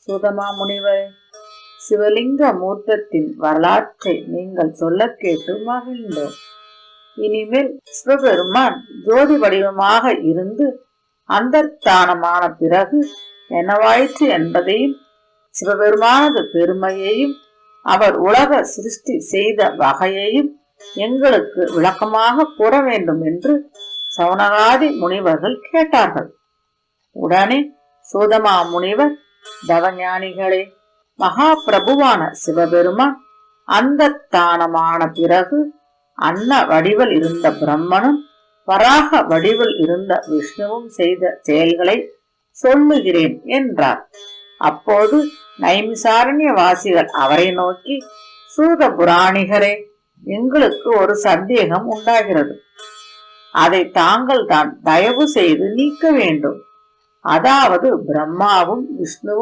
சுதமா முனிவர் சிவலிங்க மூர்த்தத்தின் வரலாற்றை நீங்கள் சொல்ல கேட்டு மகிழ்ந்தோம். இனிமேல் சிவபெருமான் ஜோதி வடிவமாக இருந்து அந்தர்த்தானமான பிறகு என்னவாயிற்று என்பதையும் சிவபெருமானது பெருமையையும் அவர் உலக சிருஷ்டி செய்த வகையையும் எங்களுக்கு விளக்கமாக கூற வேண்டும் என்று சௌனகாதி முனிவர்கள் கேட்டார்கள். உடனே சோதமா முனிவர் தவஞானிகளே மகா பிரபுவான சிவபெருமான் அந்த தானமான பிறகு அன்ன வடிவில் இருந்த பிரம்மனும் வராக வடிவில் இருந்த விஷ்ணுவும் செய்த செயல்களை சொல்லுகிறேன் என்றார். அப்போது நைமிசாரண்ய வாசிகள் அவரை நோக்கி சூத புராணிகரே எங்களுக்கு ஒரு சந்தேகம் உண்டாகிறது. அதை தாங்கள் தான் தயவு செய்து நீக்க வேண்டும். அதாவது பிரம்மாவும் விஷ்ணுவும்